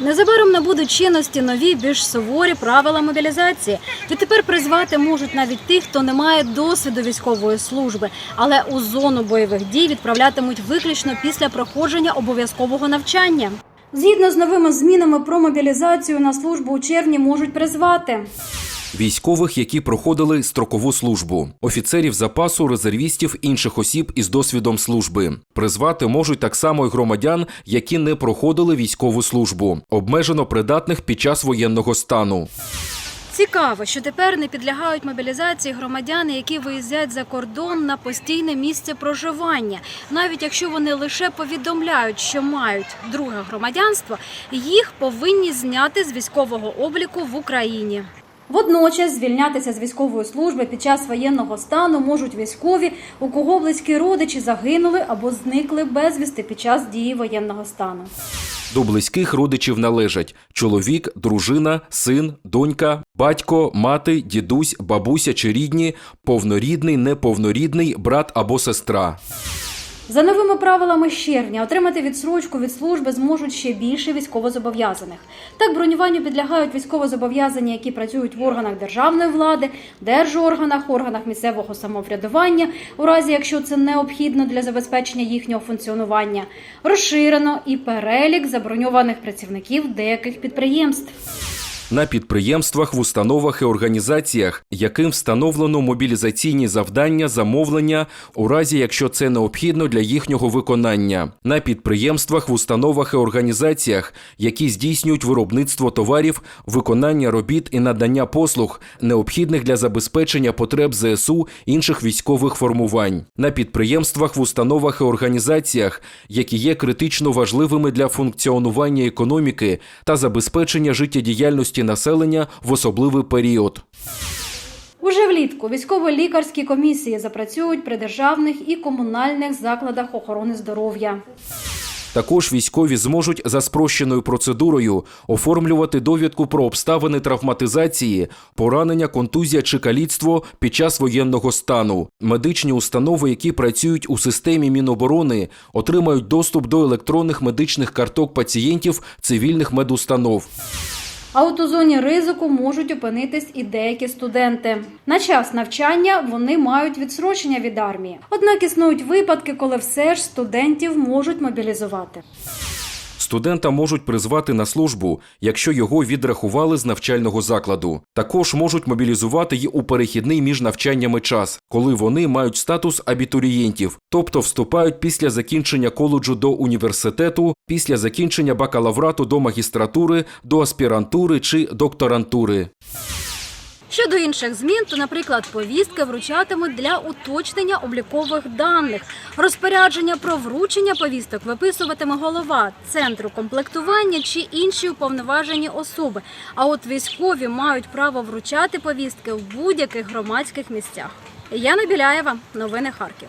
Незабаром набудуть чинності нові більш суворі правила мобілізації. Відтепер призвати можуть навіть тих, хто не має досвіду військової служби, але у зону бойових дій відправлятимуть виключно після проходження обов'язкового навчання. Згідно з новими змінами про мобілізацію на службу у червні можуть призвати. Військових, які проходили строкову службу, офіцерів запасу, резервістів, інших осіб із досвідом служби. Призвати можуть так само й громадян, які не проходили військову службу, обмежено придатних під час воєнного стану. Цікаво, що тепер не підлягають мобілізації громадяни, які виїздять за кордон на постійне місце проживання. Навіть якщо вони лише повідомляють, що мають друге громадянство, їх повинні зняти з військового обліку в Україні. Водночас звільнятися з військової служби під час воєнного стану можуть військові, у кого близькі родичі загинули або зникли безвісти під час дії воєнного стану. До близьких родичів належать чоловік, дружина, син, донька, батько, мати, дідусь, бабуся чи рідні, повнорідний, неповнорідний, брат або сестра. За новими правилами з червня отримати відсрочку від служби зможуть ще більше військовозобов'язаних. Так бронюванню підлягають військовозобов'язані, які працюють в органах державної влади, держорганах, органах місцевого самоврядування, у разі якщо це необхідно для забезпечення їхнього функціонування. Розширено і перелік заброньованих працівників деяких підприємств. На підприємствах, в установах і організаціях, яким встановлено мобілізаційні завдання, замовлення, у разі якщо це необхідно для їхнього виконання. На підприємствах, в установах і організаціях, які здійснюють виробництво товарів, виконання робіт і надання послуг, необхідних для забезпечення потреб ЗСУ інших військових формувань. На підприємствах, в установах і організаціях, які є критично важливими для функціонування економіки та забезпечення життєдіяльності населення в особливий період. Уже влітку військово-лікарські комісії запрацюють при державних і комунальних закладах охорони здоров'я. Також військові зможуть за спрощеною процедурою оформлювати довідку про обставини травматизації, поранення, контузія чи каліцтво під час воєнного стану. Медичні установи, які працюють у системі Міноборони, отримають доступ до електронних медичних карток пацієнтів цивільних медустанов. А от у зоні ризику можуть опинитись і деякі студенти. На час навчання вони мають відсрочення від армії. Однак існують випадки, коли все ж студентів можуть мобілізувати. Студента можуть призвати на службу, якщо його відрахували з навчального закладу. Також можуть мобілізувати й у перехідний між навчаннями час, коли вони мають статус абітурієнтів, тобто вступають після закінчення коледжу до університету, після закінчення бакалаврату до магістратури, до аспірантури чи докторантури. Щодо інших змін, то, наприклад, повістки вручатимуть для уточнення облікових даних. Розпорядження про вручення повісток виписуватиме голова центру комплектування чи інші уповноважені особи. А от військові мають право вручати повістки в будь-яких громадських місцях. Яна Біляєва, новини Харків.